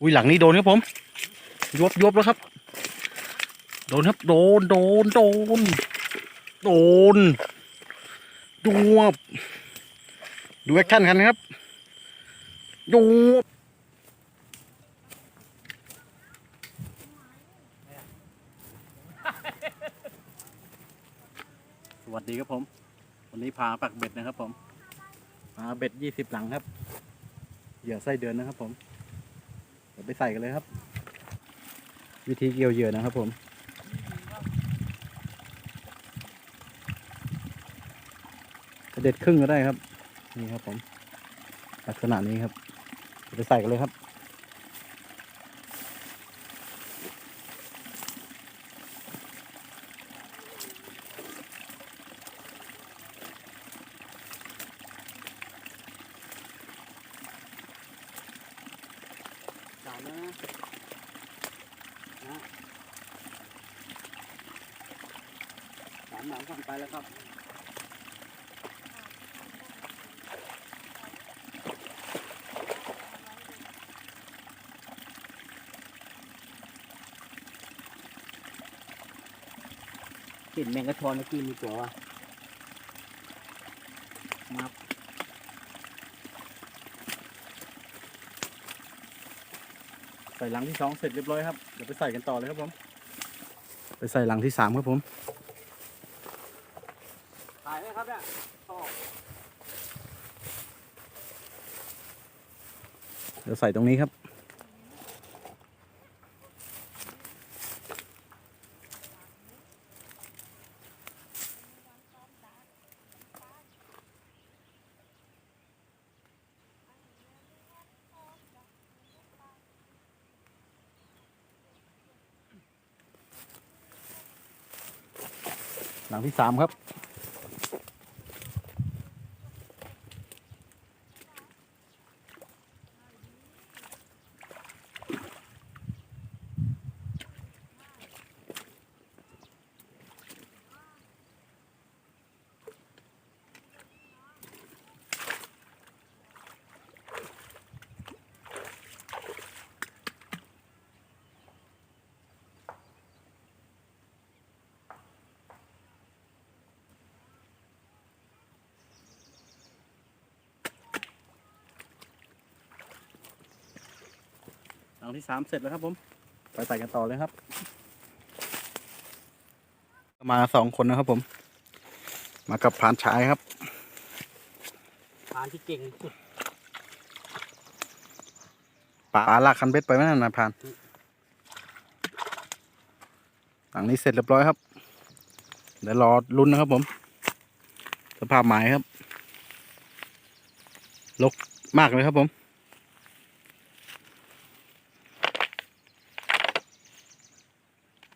อุ้ยหลังนี้โดนครับผมยบยบแล้วครับ โดนครับโดนโดนโดนโดนดวบดูแอคชั่นกันครับดวบสวัสดีครับผม วันนี้พาปักเบ็ดนะครับผมพาเบ็ดยี่สิบหลังครับเหยื่อไส้เดือนนะครับผมเดี๋ยวไปใส่กันเลยครับ วิธีเกี่ยวเหยื่อนะครับผมเด็ดครึ่งก็ได้ครับ นี่ครับผม ลักษณะนี้ครับไปใส่กันเลยครับ สามแล้วนะนะสามหลังผ่านไปแล้วครับ กลิ่ นแมงกะชอนเมื่อกี้มีตัววะมาใส่หลังที่สองเสร็จเรียบร้อยครับ เดี๋ยวไปใส่กันต่อเลยครับผม ไปใส่หลังที่สามครับผมถ่ายไหมครับเนี่ยชอบเดี๋ยวใส่ตรงนี้ครับ ที่สามครับ หลังที่สามเสร็จแล้วครับผม ไปใส่กันต่อเลยครับ มาสองคนนะครับผม มากับผานชายครับทานที่เก่งที่สุดป่าลากคันเบ็ดไปไหมนั่นนะพานหลังนี้เสร็จเรียบร้อยครับ เดี๋ยวรอลุ้นนะครับผม สภาพหมายครับ ลกมากเลยครับผม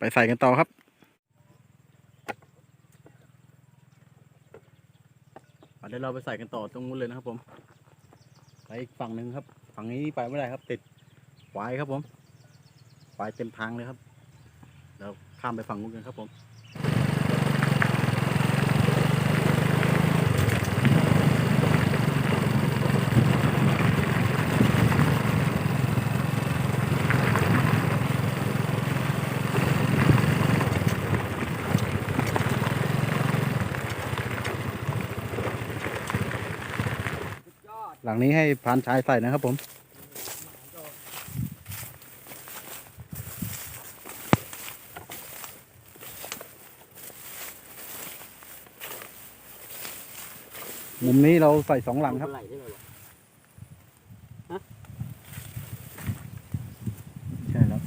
ไป ใส่กันต่อครับเดี๋ยวเราไปใส่กันต่อตรงนู้นเลยนะครับผม ไปอีกฝั่งหนึ่งครับ ฝั่งนี้ไปไม่ได้ครับ ติดควายครับผมควายเต็มทางเลยครับเดี๋ยวข้ามไปฝั่งนู้นกันครับผม ลังนี้ให้พรานชายใส่นะครับผมมุมนี้เราใส่สองหลังครับเท่าไหร่ได้เลยวะใช่แล้ว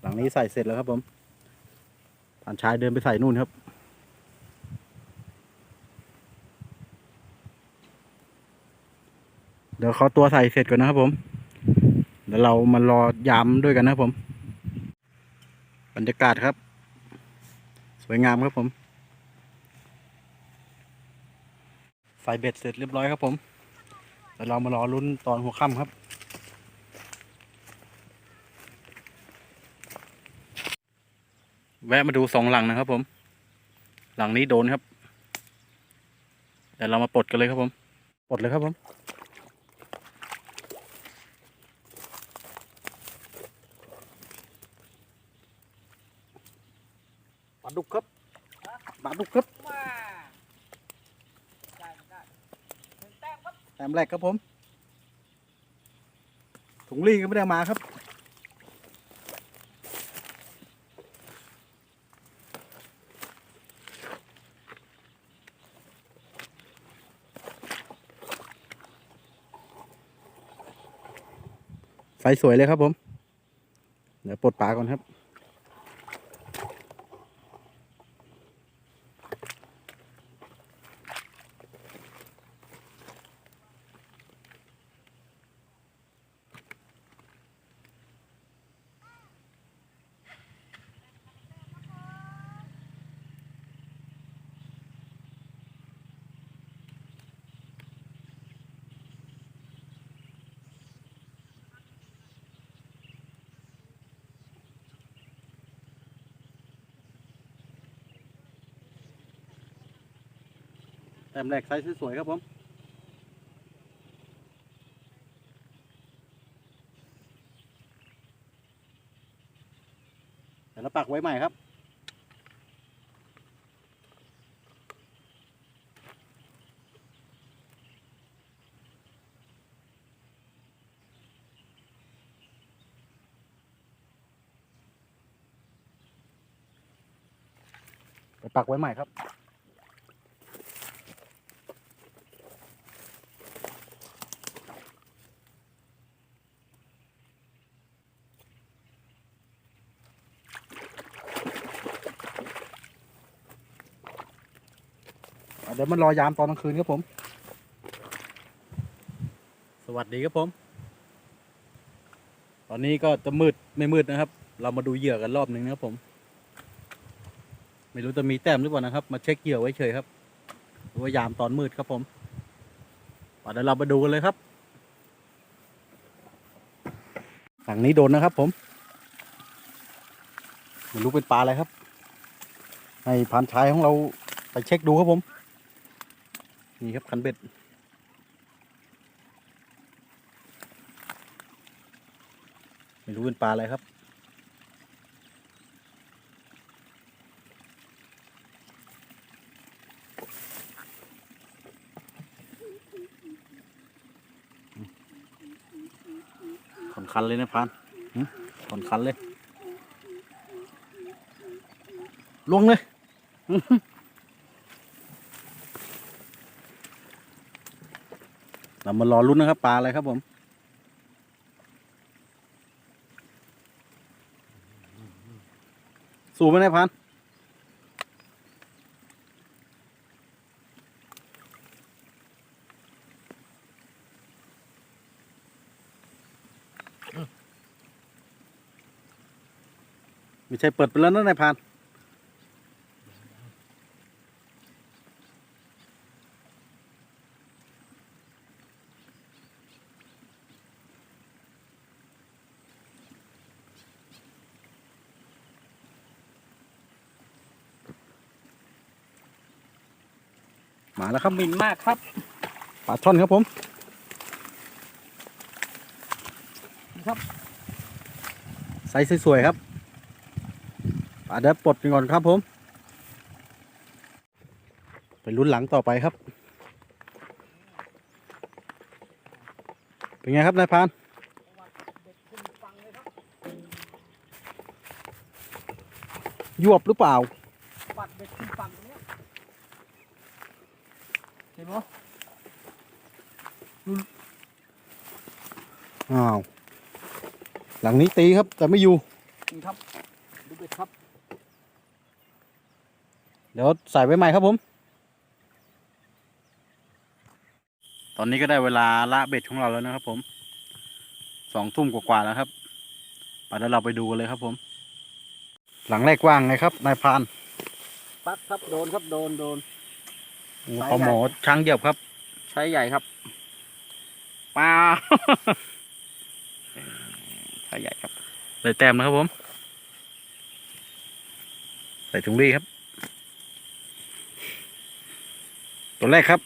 หลังนี้ใส่เสร็จแล้วครับผม ผ่านชายเดินไปใส่นู่นครับเดี๋ยวเขาตัวใส่เสร็จก่อนนะครับผม เดี๋ยวเรามารอยามด้วยกันนะครับผม บรรยากาศครับ สวยงามครับผม ใส่เบ็ดเสร็จเรียบร้อยครับผม เดี๋ยวเรามารอลุ้นตอนหัวค่ำครับ แวะมาดูสองหลังนะครับผม หลังนี้โดนครับเดี๋ยวเรามาปลดกันเลยครับผม ปลดเลยครับผม ปลาดุกครับ ปลาดุกครับมาได้ได้หนึ่งแต้มครับแต้มแรกครับผม ถุงลี่ก็ไม่ได้เอามาครับ สวยเลยครับผม เดี๋ยวปลดปลาก่อนครับ แต้มแรกไซส์สวยๆครับผมเดี๋ยวเราปักไว้ใหม่ครับ ไปปักไว้ใหม่ครับ ดี๋ยวมันรอยามตอนกลางคืนครับผม สวัสดีครับผม ตอนนี้ก็จะมืดไม่มืดนะครับ เรามาดูเหยื่อกันรอบหนึ่งนะครับผม ไม่รู้จะมีแต้มหรือเปล่านะครับ มาเช็คเหยื่อไว้เฉยครับดูว่ายามตอนมืดครับผมเดี๋ยวเรามาดูกันเลยครับฝั่งนี้โดนนะครับผมไม่รู้เป็นปลาอะไรครับ ให้พรานชายของเราไปเช็คดูครับผม นี่ครับคันเบ็ด ไม่รู้เป็นปลาอะไรครับขอนคันเลยนะพรานหึขอนคันเลยลวงเลย เรามารอลุ้นนะครับปลาอะไรครับผมสูบไหมนายพันไม่ใช่เปิดไปแล้วนะนายพัน แล้วครับบินมากครับปลาช่อนครับผมครับไซส์สวยๆครับปลาเดี๋ยวปลดกันก่อนครับผม ไปลุ้นหลังต่อไปครับ เป็นไงครับนายพรานยวบหรือเปล่า ปัดเบ็ดขึ้นฝั่งตรงเนี้ยเห็นไหม อ้าว ห ลังนี้ตีครับ แต่ไม่อยู่นี่ครับดูเบ็ดครับ เดี๋ยวใส่ไว้ใหม่ครับผม ตอนนี้ก็ได้เวลาละเบ็ดของเราแล้วนะครับผม สองทุ่มกว่าๆแล้วครับไปแล้วเราไปดูกันเลยครับผม หลังแรกว่างไงครับนายพราน ปักครับโดนครับโดนโดนโอ้สายปลาหมอช้างเหยียบครับ ใช้ใหญ่ครับปลา ใหญ่ครับได้แต้มนะครับผมใส่ถุงรีครับ ตัวแรกครับ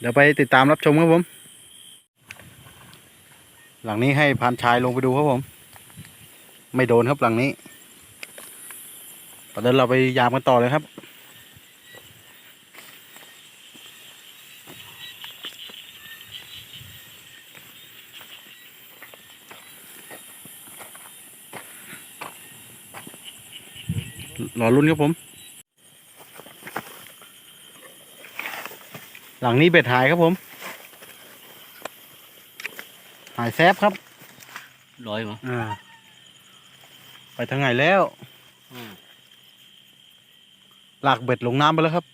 เดี๋ยวไปติดตามรับชมครับผม หลังนี้ให้พานชายลงไปดูครับผม ไม่โดนครับหลังนี้ตอนนี้เราไปยามกันต่อเลยครับ รอรุ่นครับผม หลังนี้เบ็ดหายครับผม หายแซฟครับร้อยมั้งอ่า ไปทางไหนแล้ว หลากเบ็ดลงน้ำไปแล้วครับ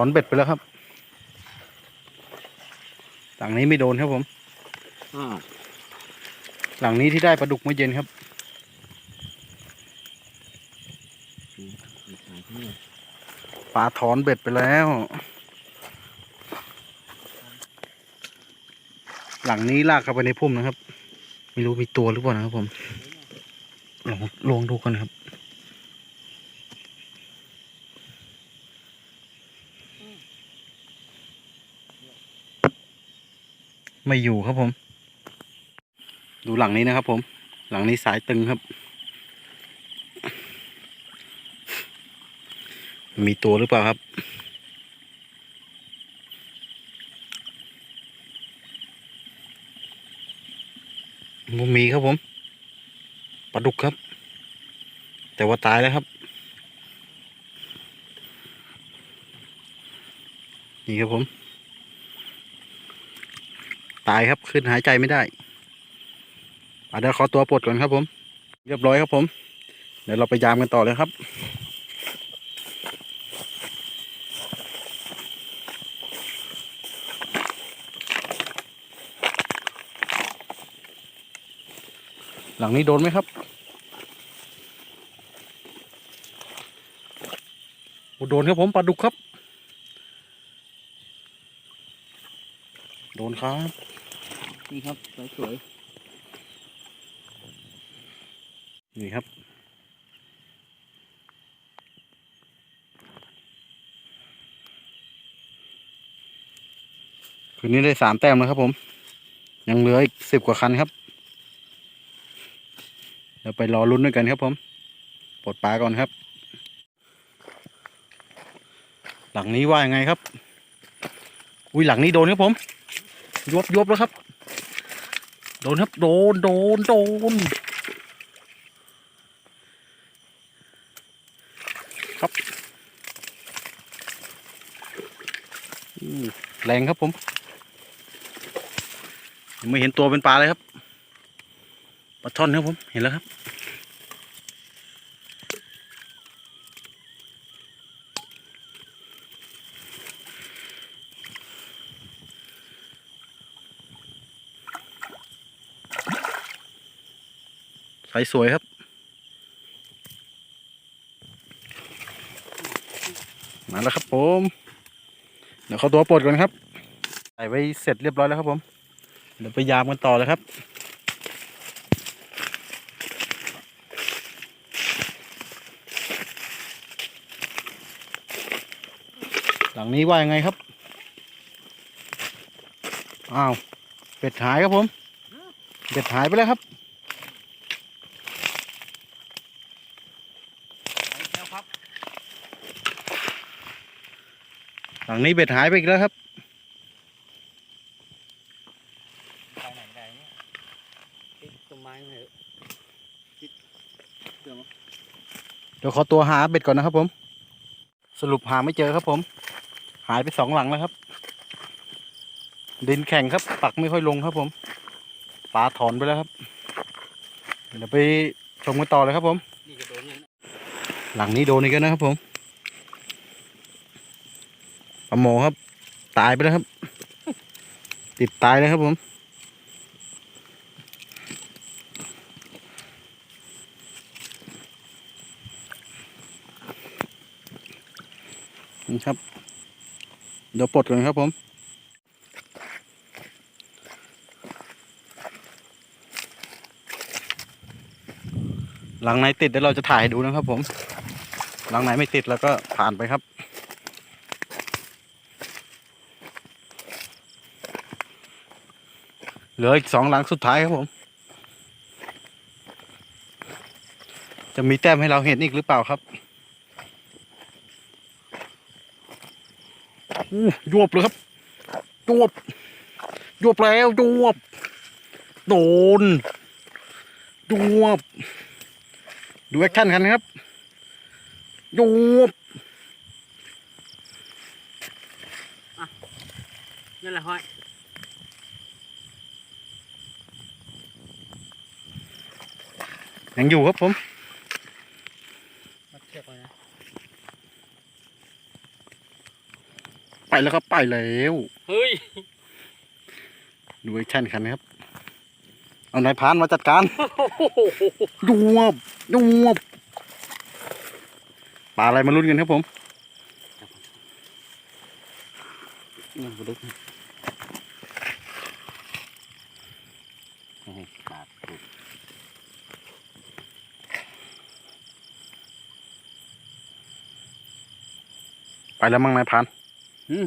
อนเบ็ดไปแล้วครับหลังนี้ไม่โดนครับผมหลังนี้ที่ได้ปลาดุกเมื่อเย็นครับปลาถอนเบ็ดไปแล้ว หลังนี้ลากเข้าไปในพุ่มนะครับ ไม่รู้มีตัวหรือเปล่านะครับผมลองลองดูกันนะครับ ไม่อยู่ครับผม ดูหลังนี้นะครับผม หลังนี้สายตึงครับ มีตัวหรือเปล่าครับมมีครับผมปลาดุกครับ แต่ว่าตายแล้วครับ นี่ครับผม ตายครับขึ้นหายใจไม่ได้อะเดี๋ยวขอตัวปลดก่อนครับผม เรียบร้อยครับผม เดี๋ยวเราไปยามกันต่อเลยครับหลังนี้โดนไหมครับโดนครับผมปลาดุกครับ โดนครับ นี่ครับสวยนี่ครับ คืนนี้ได้สามแต้มแล้วครับผม ยังเหลืออีกสิบกว่าคันครับเดี๋ยวไปรอลุ้นด้วยกันครับผม ปลดปลาก่อนครับ หลังนี้ว่ายังไงครับ อุ้ยหลังนี้โดนครับผมยบยบแล้วครับ โดนครับ โดน โดน โดน ครับแรงครับผม ยังไม่เห็นตัวเป็นปลาเลยครับ ปลาช่อนครับผม เห็นแล้วครับ สสวยครับ มาแล้วครับผม เดี๋ยวเขาตัวปลดก่อนครับใส่ไว้เสร็จเรียบร้อยแล้วครับผม เดี๋ยวไปยามกันต่อเลยครับ หลังนี้ว่ายังไงครับ อ้าวเป็ดหายครับผมเป็ดหายไปแล้วครับ ๆแล้วครับ หลั งนี้เบ็ดหายไปอีกแล้วครับ ไปไหนได้เนี่ยติดต้นไม้เหอะติดเดี๋ยวเดี๋ยวขอตัวหาเบ็ดก่อนนะครับผม สรุปหาไม่เจอครับผม หายไปสองหลังแล้วครับ ดินแข็งครับ ปักไม่ค่อยลงครับผมปลาถอนไปแล้วครับ เดี๋ยวไปชมกันต่อเลยครับผม นี่ก็โดนเนี่ยหลังนี้โดนอีกแล้วนะครับผม ปลาหมอครับ ตายไปแล้วครับ ติดตายนะครับผมนี่ครับ เดี๋ยวปลดเลยครับผมหลังไหนติดเดี๋ยวเราจะถ่ายให้ดูนะครับผม หลังไหนไม่ติดแล้วก็ผ่านไปครับ เหลืออีกสองหลังสุดท้ายครับผม จะมีแต้มให้เราเห็นอีกหรือเปล่าครับอู้ยวบเลยครับยวบยวบแล้วยวบโดนยวบดูแอคชั่นกันครับยวบนั่นแหละห้อย ยังอยู่ครับผมมัดเชือกไว้นะไปแล้วครับไปแล้วเฮ้ยดูแอคชั่นกันนะครับ เอานายพรานมาจัดการยวบยวบปลาอะไรมาลุ้นกันครับผม นี่บุดึกนี่ขาดปุ๊บ ไปแล้วมั้งนายพรานอืม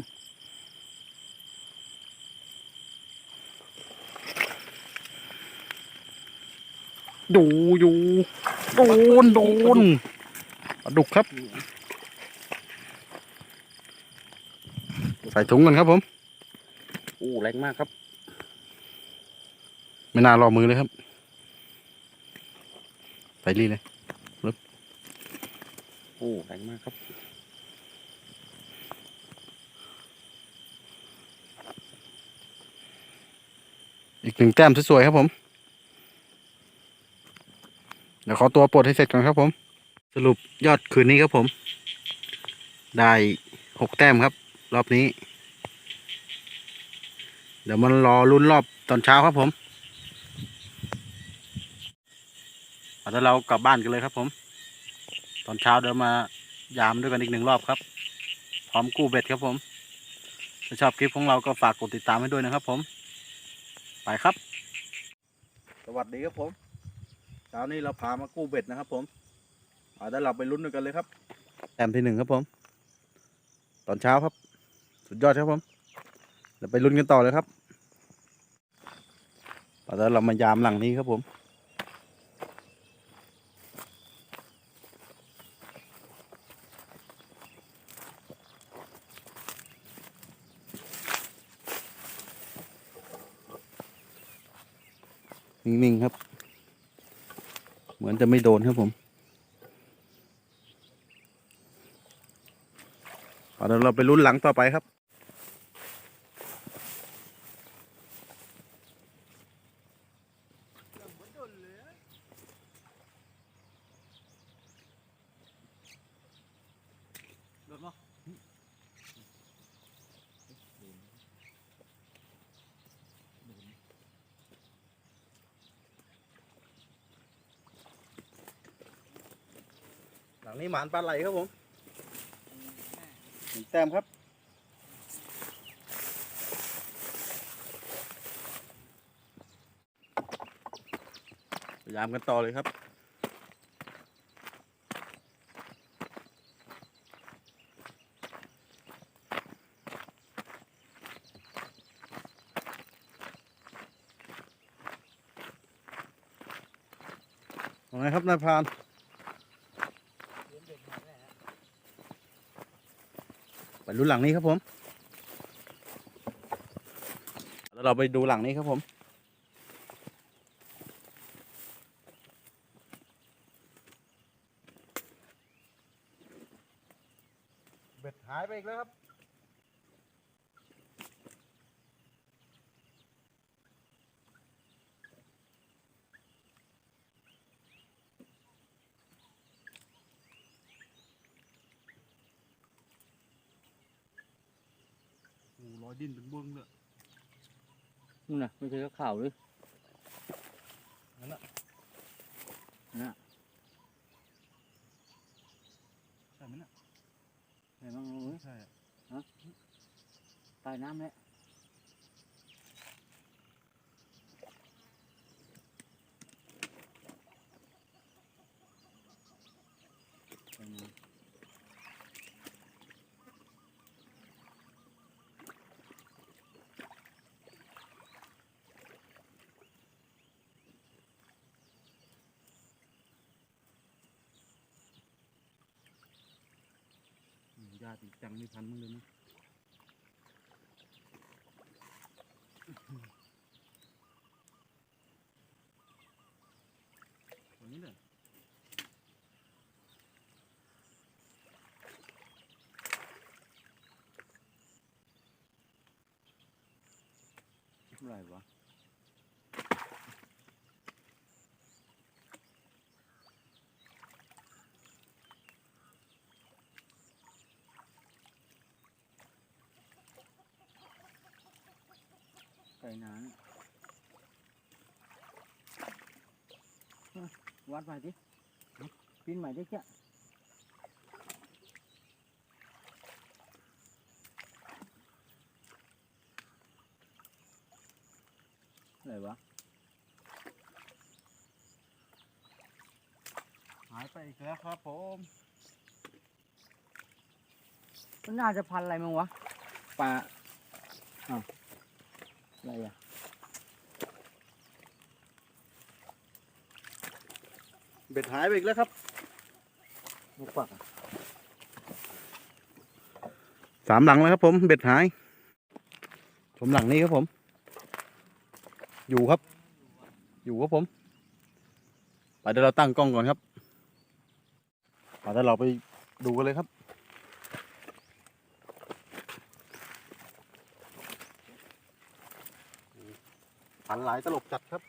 ดูอยู่โดนโดนปลาดุกครับ ใส่ถุงกันครับผมอู้แรงมากครับ ไม่น่ารอมือเลยครับ ไปรีเลยอู้แรงมากครับ อีกหนึ่งแต้มสวยๆครับผม เดี๋ยวขอตัวปลดให้เสร็จก่อนครับผม สรุปยอดคืนนี้ครับผม ได้หกแต้มครับ รอบนี้ เดี๋ยวมันรอรุ่นรอบตอนเช้าครับผมเอาแล้วเรากลับบ้านกันเลยครับผม ตอนเช้าเดี๋ยวมายามด้วยกันอีกหนึ่งรอบครับ พร้อมกู้เบ็ดครับผม ถ้าชอบคลิปของเราก็ฝากกดติดตามให้ด้วยนะครับผม ไปครับ สวัสดีครับผมเช้านี้เราพามากู้เบ็ดนะครับ ผมเอาได้เราไปลุ้นด้วยกันเลยครับ แต้มที่หนึ่งครับผม ตอนเช้าครับ สุดยอดครับผมเดี๋ยวไปลุ้นกันต่อเลยครับเอาแล้วเรามายามหลังนี้ครับผม นิ่งๆครับ เหมือน จะไม่โดนครับผมเอาเดี๋ยวเราไปลุ้นหลังต่อไปครับ หลังนี้หมานปลาไหลครับผมหนึ่งแต้มครับพยายามกันต่อเลยครับว่าไงครับนายพราน ไปดูหลังนี้ครับผม แล้วเราไปดูหลังนี้ครับผม เบ็ดหายไปอีกแล้วครับ ดิ้นเป็นเบื้องเลยนู่นน่ะไม่ใช่ก็ข่าวหรือนั่นน่ะน่ะใช่ไหมน่ะไหนบ้างเอ้ยใช่ใต้น้ำแล้วาติจั งไม่ทันมึงเลยนะตรงนี้เลยท่าไรวะ ไก่หนาเนี่ยอะวัดใหม่ดิปีนใหม่ดิเจ้าอะไรวะ หายไปอีกแล้วครับผมมันน่าจะพันอะไรมั้งวะปลาอ้าว อะไรอะเบ็ดหายไปอีกแล้วครับลูกปักอะสามหลังแล้วครับผม เบ็ดหาย ผมหลังนี้ครับผม อยู่ครับ อยู่ครับผมไปเดี๋ยวเราตั้งกล้องก่อนครับไปเดี๋ยวเราไปดูกันเลยครับันหลายตลบจัดครับ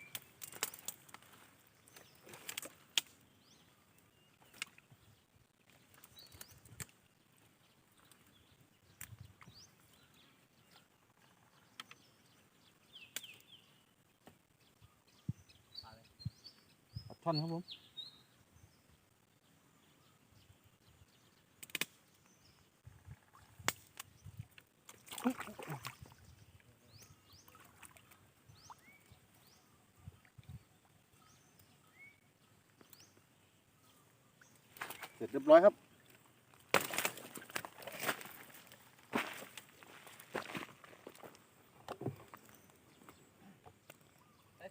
ท่อนครับผม เสร็จเรียบร้อยครับ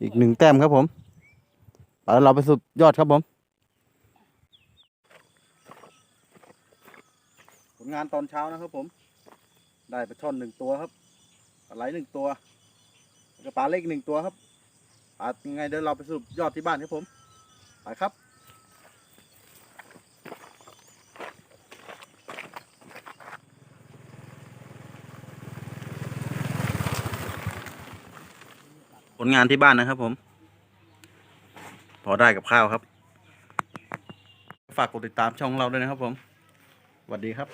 อีกหนึ่งแต้มครับผมแล้วเราไปสุดยอดครับผม ผลงานตอนเช้านะครับผม ได้ปลาช่อนหนึ่งตัวครับปลาไหลหนึ่งตัวกระปลาเล็กหนึ่งตัวครับปลายังไงเดี๋ยวเราไปสรุปยอดที่บ้านครับผม ไปครับ ลงานที่บ้านนะครับผม พอได้กับข้าวครับ ฝากกดติดตามช่องเราด้วยนะครับผมสวัสดีครับ